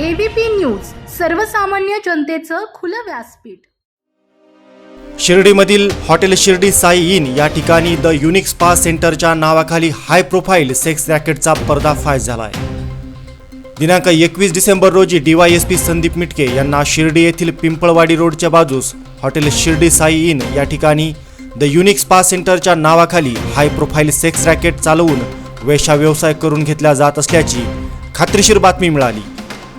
ABP news सर्वसामान्य जनतेचं खुलं व्यासपीठ. शिर्डीमधील हॉटेल शिर्डी साई इन या ठिकाणी द युनिक स्पा सेंटरच्या नावाखाली हाय प्रोफाईल सेक्स रॅकेटचा पर्दाफाश झाला आहे दिनांक एकवीस डिसेंबर रोजी डीवायएसपी संदीप मिटके यांना शिर्डी येथील पिंपळवाडी रोडच्या बाजूस हॉटेल शिर्डी साई इन या ठिकाणी द युनिक स्पा सेंटरच्या नावाखाली हाय प्रोफाईल सेक्स रॅकेट चालवून वेशा व्यवसाय करून घेतला जात असल्याची खात्रीशीर बातमी मिळाली.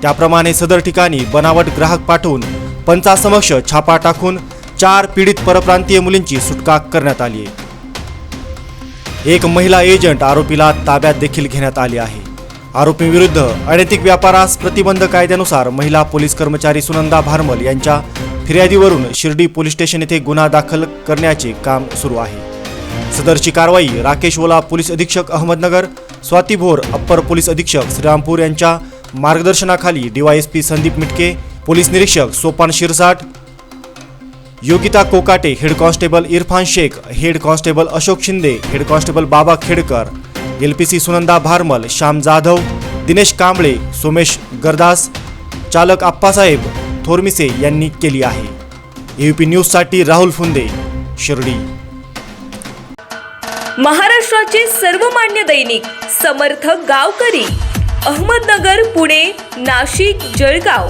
त्याप्रमाणे सदर ठिकाणी बनावट ग्राहक पाठवून पंचासमक्ष छापा टाकून चार पीडित परप्रांतीय मुलींची सुटका करण्यात आली आहे. एक महिला एजंट आरोपीला ताब्यात देखील घेण्यात आली आहे. आरोपींविरुद्ध अनैतिक व्यापारास प्रतिबंध कायद्यानुसार महिला पोलीस कर्मचारी सुनंदा भारमल यांच्या फिर्यादीवरून शिर्डी पोलीस स्टेशन येथे गुन्हा दाखल करण्याचे काम सुरू आहे. सदरची कारवाई राकेश ओला पोलीस अधीक्षक अहमदनगर स्वाती भोर अप्पर पोलीस अधीक्षक श्रीरामपूर यांच्या मार्गदर्शनाखाली डीवायएसपी संदीप मिटके पोलीस निरीक्षक Sopan Shirsat Yogita Kokate head constable Irfan Shaikh head constable Ashok Shinde head constable Baba Khedkar L P C Sunanda Bharmal Shyam Jadhav Dinesh Kamble Somesh Gardas चालक आप्पासाहेब थोरमिसे यांनी केली आहे. AP न्यूजसाठी राहुल फुंदे शिर्डी. महाराष्ट्राचे सर्वमान्य दैनिक समर्थ गावकरी अहमदनगर पुणे नाशिक जळगाव.